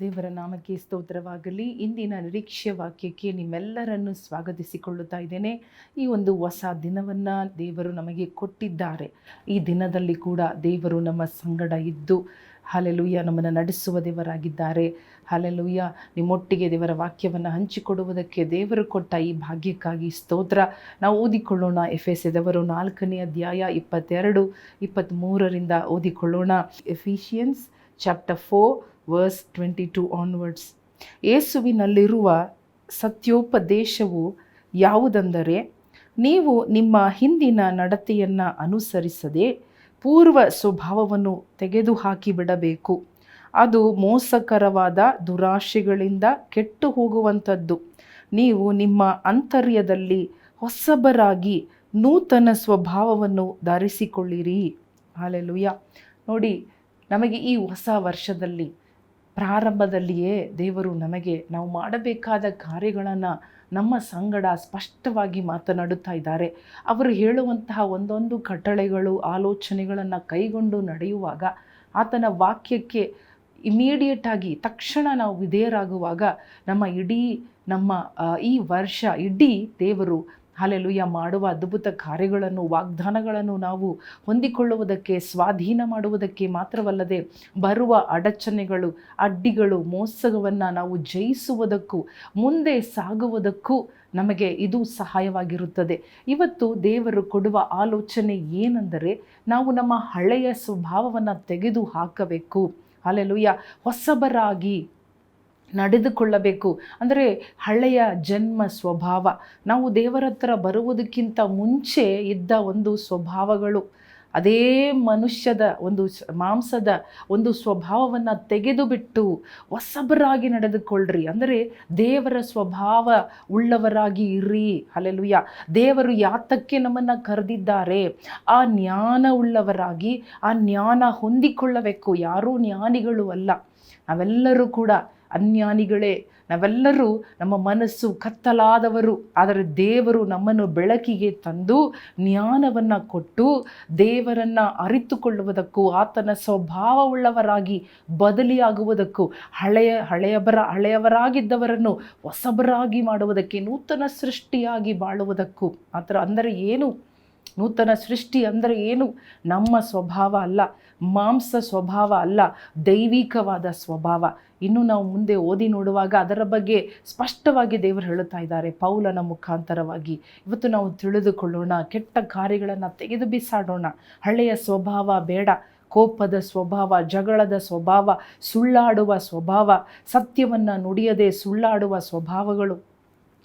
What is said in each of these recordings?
ದೇವರ ನಾಮಕ್ಕೆ ಸ್ತೋತ್ರವಾಗಲಿ. ಇಂದಿನ ನಿರೀಕ್ಷೆ ವಾಕ್ಯಕ್ಕೆ ನಿಮ್ಮೆಲ್ಲರನ್ನು ಸ್ವಾಗತಿಸಿಕೊಳ್ಳುತ್ತಾ ಇದ್ದೇನೆ. ಈ ಒಂದು ಹೊಸ ದಿನವನ್ನು ದೇವರು ನಮಗೆ ಕೊಟ್ಟಿದ್ದಾರೆ. ಈ ದಿನದಲ್ಲಿ ಕೂಡ ದೇವರು ನಮ್ಮ ಸಂಗಡ ಇದ್ದು ಹಾಲೆಲುಯ್ಯ ನಮ್ಮನ್ನು ನಡೆಸುವ ದೇವರಾಗಿದ್ದಾರೆ. ಹಾಲೆಲುಯ್ಯ ನಿಮ್ಮೊಟ್ಟಿಗೆ ದೇವರ ವಾಕ್ಯವನ್ನು ಹಂಚಿಕೊಡುವುದಕ್ಕೆ ದೇವರು ಕೊಟ್ಟ ಈ ಭಾಗ್ಯಕ್ಕಾಗಿ ಸ್ತೋತ್ರ. ನಾವು ಓದಿಕೊಳ್ಳೋಣ. ಎಫ್ ಎಸ್ ಎದವರು ನಾಲ್ಕನೇ ಅಧ್ಯಾಯ ಇಪ್ಪತ್ತೆರಡು ಇಪ್ಪತ್ತ್ಮೂರರಿಂದ ಓದಿಕೊಳ್ಳೋಣ. Ephesians chapter four verse twenty two onwards ಯೇಸುವಿನಲ್ಲಿರುವ ಸತ್ಯೋಪದೇಶವು ಯಾವುದೆಂದರೆ, ನೀವು ನಿಮ್ಮ ಹಿಂದಿನ ನಡತೆಯನ್ನು ಅನುಸರಿಸದೆ ಪೂರ್ವ ಸ್ವಭಾವವನ್ನು ತೆಗೆದುಹಾಕಿಬಿಡಬೇಕು ಅದು ಮೋಸಕರವಾದ ದುರಾಶೆಗಳಿಂದ ಕೆಟ್ಟು ಹೋಗುವಂಥದ್ದು ನೀವು ನಿಮ್ಮ ಅಂತರ್ಯದಲ್ಲಿ ಹೊಸಬರಾಗಿ ನೂತನ ಸ್ವಭಾವವನ್ನು ಧರಿಸಿಕೊಳ್ಳಿರಿ. ಹಾಲೆಲುಯ್ಯ. ನೋಡಿ, ನಮಗೆ ಈ ಹೊಸ ವರ್ಷದಲ್ಲಿ ಪ್ರಾರಂಭದಲ್ಲಿಯೇ ದೇವರು ನಮಗೆ ನಾವು ಮಾಡಬೇಕಾದ ಕಾರ್ಯಗಳನ್ನು ನಮ್ಮ ಸಂಗಡ ಸ್ಪಷ್ಟವಾಗಿ ಮಾತನಾಡುತ್ತಾ ಇದ್ದಾರೆ. ಅವರು ಹೇಳುವಂತಹ ಒಂದೊಂದು ಕಟ್ಟಳೆಗಳು ಆಲೋಚನೆಗಳನ್ನು ಕೈಗೊಂಡು ನಡೆಯುವಾಗ ಆತನ ವಾಕ್ಯಕ್ಕೆ ಇಮಿಡಿಯೇಟಾಗಿ ತಕ್ಷಣ ನಾವು ವಿಧೇಯರಾಗುವಾಗ ನಮ್ಮ ಇಡೀ ನಮ್ಮ ಈ ವರ್ಷ ಇಡೀ ದೇವರು ಹಾಲೆಲುಯ್ಯ ಮಾಡುವ ಅದ್ಭುತ ಕಾರ್ಯಗಳನ್ನು, ವಾಗ್ದಾನಗಳನ್ನು ನಾವು ಹೊಂದಿಕೊಳ್ಳುವುದಕ್ಕೆ, ಸ್ವಾಧೀನ ಮಾಡುವುದಕ್ಕೆ ಮಾತ್ರವಲ್ಲದೆ ಬರುವ ಅಡಚಣೆಗಳು, ಅಡ್ಡಿಗಳು ಮೋಸವನ್ನು ನಾವು ಜಯಿಸುವುದಕ್ಕೂ, ಮುಂದೆ ಸಾಗುವುದಕ್ಕೂ ನಮಗೆ ಇದು ಸಹಾಯವಾಗಿರುತ್ತದೆ. ಇವತ್ತು ದೇವರು ಕೊಡುವ ಆಲೋಚನೆ ಏನೆಂದರೆ, ನಾವು ನಮ್ಮ ಹಳೆಯ ಸ್ವಭಾವವನ್ನು ತೆಗೆದು ಹಾಕಬೇಕು ಅಲ್ಲೆಲುಯ್ಯ ಹೊಸಬರಾಗಿ ನಡೆದುಕೊಳ್ಳಬೇಕು. ಅಂದರೆ ಹಳೆಯ ಜನ್ಮ ಸ್ವಭಾವ. ನಾವು ದೇವರ ಹತ್ರ ಬರುವುದಕ್ಕಿಂತ ಮುಂಚೆ ಇದ್ದ ಒಂದು ಸ್ವಭಾವಗಳು. ಅದೇ ಮನುಷ್ಯದ ಒಂದು ಮಾಂಸದ ಒಂದು ಸ್ವಭಾವವನ್ನು ತೆಗೆದುಬಿಟ್ಟು ಹೊಸಬರಾಗಿ ನಡೆದುಕೊಳ್ಳ್ರಿ ಅಂದರೆ ದೇವರ ಸ್ವಭಾವ ಉಳ್ಳವರಾಗಿ ಇರಿ. ಅಲ್ಲೆಲುಯ್ಯ ದೇವರು ಯಾತಕ್ಕೆ ನಮ್ಮನ್ನು ಕರೆದಿದ್ದಾರೆ? ಆ ಜ್ಞಾನ ಉಳ್ಳವರಾಗಿ, ಆ ಜ್ಞಾನ ಹೊಂದಿಕೊಳ್ಳಬೇಕು. ಯಾರೂ ಜ್ಞಾನಿಗಳು ಅಲ್ಲ. ನಾವೆಲ್ಲರೂ ಕೂಡ ಅಜ್ಞಾನಿಗಳೇ ನಾವೆಲ್ಲರೂ ನಮ್ಮ ಮನಸ್ಸು ಕತ್ತಲಾದವರು. ಆದರೆ ದೇವರು ನಮ್ಮನ್ನು ಬೆಳಕಿಗೆ ತಂದು ಜ್ಞಾನವನ್ನು ಕೊಟ್ಟು ದೇವರನ್ನು ಅರಿತುಕೊಳ್ಳುವುದಕ್ಕೂ, ಆತನ ಸ್ವಭಾವವುಳ್ಳವರಾಗಿ ಬದಲಿಯಾಗುವುದಕ್ಕೂ, ಹಳೆಯ, ಹಳೆಯಬರ, ಹಳೆಯವರಾಗಿದ್ದವರನ್ನು ಹೊಸಬರಾಗಿ ಮಾಡುವುದಕ್ಕೆ, ನೂತನ ಸೃಷ್ಟಿಯಾಗಿ ಬಾಳುವುದಕ್ಕೂ ಆ ಅಂದರೆ ಏನು? ನೂತನ ಸೃಷ್ಟಿ ಅಂದರೆ ಏನು? ನಮ್ಮ ಸ್ವಭಾವ ಅಲ್ಲ, ಮಾಂಸ ಸ್ವಭಾವ ಅಲ್ಲ, ದೈವಿಕವಾದ ಸ್ವಭಾವ. ಇನ್ನು ನಾವು ಮುಂದೆ ಓದಿ ನೋಡುವಾಗ ಅದರ ಬಗ್ಗೆ ಸ್ಪಷ್ಟವಾಗಿ ದೇವರು ಹೇಳುತ್ತಾ ಇದ್ದಾರೆ ಪೌಲನ ಮುಖಾಂತರವಾಗಿ. ಇವತ್ತು ನಾವು ತಿಳಿದುಕೊಳ್ಳೋಣ, ಕೆಟ್ಟ ಕಾರ್ಯಗಳನ್ನು ತೆಗೆದು ಬಿಸಾಡೋಣ. ಹಳೆಯ ಸ್ವಭಾವ ಬೇಡ, ಕೋಪದ ಸ್ವಭಾವ, ಜಗಳದ ಸ್ವಭಾವ, ಸುಳ್ಳಾಡುವ ಸ್ವಭಾವ, ಸತ್ಯವನ್ನು ನುಡಿಯದೆ ಸುಳ್ಳಾಡುವ ಸ್ವಭಾವಗಳು.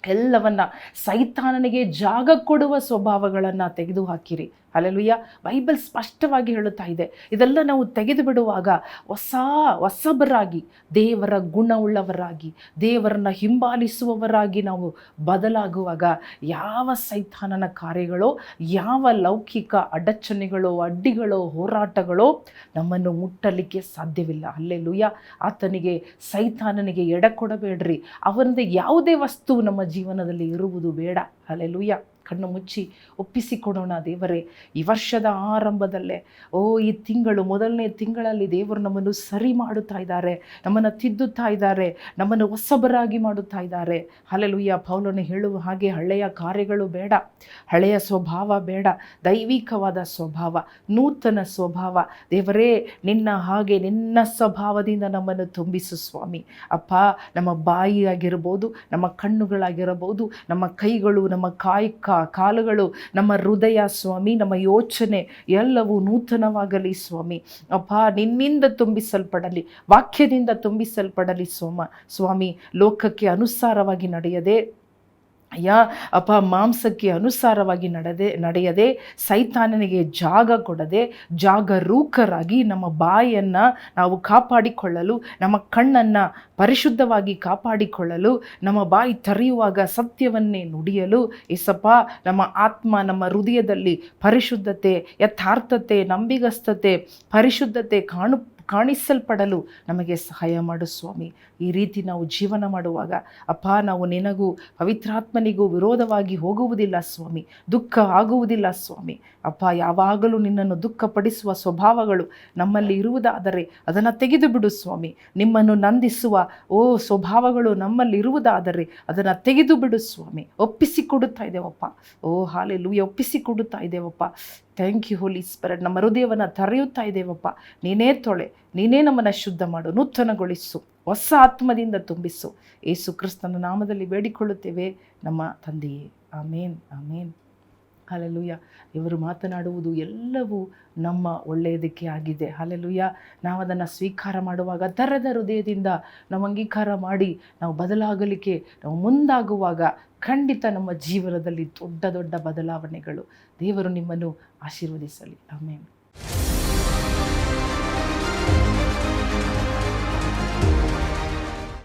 ಎಲ್ಲವನ್ನ ಸೈತಾನನಿಗೆ ಜಾಗ ಕೊಡುವ ಸ್ವಭಾವಗಳನ್ನು ತೆಗೆದುಹಾಕಿರಿ. ಅಲ್ಲೆಲುಯ್ಯ ಬೈಬಲ್ ಸ್ಪಷ್ಟವಾಗಿ ಹೇಳುತ್ತಾ ಇದೆ. ಇದೆಲ್ಲ ನಾವು ತೆಗೆದು ಬಿಡುವಾಗ ಹೊಸ, ಹೊಸಬರಾಗಿ, ದೇವರ ಗುಣವುಳ್ಳವರಾಗಿ, ದೇವರನ್ನ ಹಿಂಬಾಲಿಸುವವರಾಗಿ ನಾವು ಬದಲಾಗುವಾಗ ಯಾವ ಸೈತಾನನ ಕಾರ್ಯಗಳೋ, ಯಾವ ಲೌಕಿಕ ಅಡಚಣೆಗಳೋ, ಅಡ್ಡಿಗಳೋ, ಹೋರಾಟಗಳೋ ನಮ್ಮನ್ನು ಮುಟ್ಟಲಿಕ್ಕೆ ಸಾಧ್ಯವಿಲ್ಲ. ಅಲ್ಲೆಲುಯ್ಯ ಆತನಿಗೆ, ಸೈತಾನನಿಗೆ ಎಡ ಕೊಡಬೇಡ್ರಿ. ಅವರಿಂದ ಯಾವುದೇ ವಸ್ತು ನಮ್ಮ ಜೀವನದಲ್ಲಿ ಇರುವುದು ಬೇಡ. ಅಲ್ಲೆಲುಯ್ಯ ಕಣ್ಣು ಮುಚ್ಚಿ ಒಪ್ಪಿಸಿಕೊಡೋಣ ದೇವರೇ. ಈ ವರ್ಷದ ಆರಂಭದಲ್ಲೇ, ಓ, ಈ ತಿಂಗಳು ಮೊದಲನೇ ತಿಂಗಳಲ್ಲಿ ದೇವರು ನಮ್ಮನ್ನು ಸರಿ ಮಾಡುತ್ತಾ ಇದ್ದಾರೆ, ನಮ್ಮನ್ನು ತಿದ್ದುತ್ತಾ ಇದ್ದಾರೆ, ನಮ್ಮನ್ನು ಹೊಸಬರಾಗಿ ಮಾಡುತ್ತಾ ಇದ್ದಾರೆ. ಹಲಲುಯ್ಯ ಪೌಲನು ಹೇಳುವ ಹಾಗೆ ಹಳೆಯ ಕಾರ್ಯಗಳು ಬೇಡ, ಹಳೆಯ ಸ್ವಭಾವ ಬೇಡ, ದೈವಿಕವಾದ ಸ್ವಭಾವ, ನೂತನ ಸ್ವಭಾವ. ದೇವರೇ, ನಿನ್ನ ಹಾಗೆ ನಿನ್ನ ಸ್ವಭಾವದಿಂದ ನಮ್ಮನ್ನು ತುಂಬಿಸು ಸ್ವಾಮಿ. ಅಪ್ಪ, ನಮ್ಮ ಬಾಯಿ ಆಗಿರ್ಬೋದು ನಮ್ಮ ಕಣ್ಣುಗಳಾಗಿರಬಹುದು, ನಮ್ಮ ಕೈಗಳು, ನಮ್ಮ ಕಾಯಿ ಕಾಲುಗಳು, ನಮ್ಮ ಹೃದಯ ಸ್ವಾಮಿ, ನಮ್ಮ ಯೋಚನೆ ಎಲ್ಲವೂ ನೂತನವಾಗಲಿ ಸ್ವಾಮಿ. ಅಪ್ಪ ನಿನ್ನಿಂದ ತುಂಬಿಸಲ್ಪಡಲಿ, ವಾಕ್ಯದಿಂದ ತುಂಬಿಸಲ್ಪಡಲಿ ಸೋಮ, ಸ್ವಾಮಿ. ಲೋಕಕ್ಕೆ ಅನುಸಾರವಾಗಿ ನಡೆಯದೆ ಅಯ್ಯ, ಅಪ ಮಾಂಸಕ್ಕೆ ಅನುಸಾರವಾಗಿ ನಡೆದೆ, ನಡೆಯದೆ, ಸೈತಾನನಿಗೆ ಜಾಗ ಕೊಡದೆ, ಜಾಗರೂಕರಾಗಿ ನಮ್ಮ ಬಾಯನ್ನು ನಾವು ಕಾಪಾಡಿಕೊಳ್ಳಲು, ನಮ್ಮ ಕಣ್ಣನ್ನು ಪರಿಶುದ್ಧವಾಗಿ ಕಾಪಾಡಿಕೊಳ್ಳಲು, ನಮ್ಮ ಬಾಯಿ ತರೆಯುವಾಗ ಸತ್ಯವನ್ನೇ ನುಡಿಯಲು, ಏಸಪ್ಪ, ನಮ್ಮ ಆತ್ಮ ನಮ್ಮ ಹೃದಯದಲ್ಲಿ ಪರಿಶುದ್ಧತೆ, ಯಥಾರ್ಥತೆ, ನಂಬಿಗಸ್ತತೆ, ಪರಿಶುದ್ಧತೆ ಕಾಣು ಕಾಣಿಸಲ್ಪಡಲು ನಮಗೆ ಸಹಾಯ ಮಾಡು ಸ್ವಾಮಿ. ಈ ರೀತಿ ನಾವು ಜೀವನ ಮಾಡುವಾಗ ಅಪ್ಪ, ನಾವು ನಿನಗೂ ಪವಿತ್ರಾತ್ಮನಿಗೂ ವಿರೋಧವಾಗಿ ಹೋಗುವುದಿಲ್ಲ ಸ್ವಾಮಿ. ದುಃಖ ಆಗುವುದಿಲ್ಲ ಸ್ವಾಮಿ. ಅಪ್ಪ, ಯಾವಾಗಲೂ ನಿನ್ನನ್ನು ದುಃಖಪಡಿಸುವ ಸ್ವಭಾವಗಳು ನಮ್ಮಲ್ಲಿ ಇರುವುದಾದರೆ ಅದನ್ನು ತೆಗೆದು ಬಿಡು ಸ್ವಾಮಿ. ನಿಮ್ಮನ್ನು ನಂದಿಸುವ, ಓ, ಸ್ವಭಾವಗಳು ನಮ್ಮಲ್ಲಿ ಇರುವುದಾದರೆ ಅದನ್ನು ತೆಗೆದು ಬಿಡು ಸ್ವಾಮಿ ಒಪ್ಪಿಸಿಕೊಡುತ್ತಾ ಇದ್ದೇವಪ್ಪ. ಓ ಹಾಲೆಲ್ಲೂ ಒಪ್ಪಿಸಿಕೊಡುತ್ತಾ ಇದ್ದೇವಪ್ಪ. ಥ್ಯಾಂಕ್ ಯು ಹೋಲಿ ಸ್ಪರಡ್ ನಮ್ಮ ಹೃದಯವನ್ನು ತರೆಯುತ್ತಾ ಇದ್ದೇವಪ್ಪ. ನೀನೇ ತೊಳೆ, ನೀನೇ ನಮ್ಮನ್ನು ಶುದ್ಧ ಮಾಡು, ನೂತನಗೊಳಿಸು, ಹೊಸ ಆತ್ಮದಿಂದ ತುಂಬಿಸು. ಏಸು ಕ್ರಿಸ್ತನ ನಾಮದಲ್ಲಿ ಬೇಡಿಕೊಳ್ಳುತ್ತೇವೆ. ನಮ್ಮ ತಂದೆಯೇ. ಆಮೇನ್ ಆಮೇನ್. ಹಾಲೆಲುಯ್ಯ ಇವರು ಮಾತನಾಡುವುದು ಎಲ್ಲವೂ ನಮ್ಮ ಒಳ್ಳೆಯದಕ್ಕೆ ಆಗಿದೆ. ಹಾಲೆಲುಯ್ಯ ನಾವು ಅದನ್ನು ಸ್ವೀಕಾರ ಮಾಡುವಾಗ ದರದ ಹೃದಯದಿಂದ ನಾವು ಅಂಗೀಕಾರ ಮಾಡಿ ನಾವು ಬದಲಾಗಲಿಕ್ಕೆ ನಾವು ಮುಂದಾಗುವಾಗ ಖಂಡಿತ ನಮ್ಮ ಜೀವನದಲ್ಲಿ ದೊಡ್ಡ ದೊಡ್ಡ ಬದಲಾವಣೆಗಳು ದೇವರು ನಿಮ್ಮನ್ನು ಆಶೀರ್ವದಿಸಲಿ. ಆಮೇಲೆ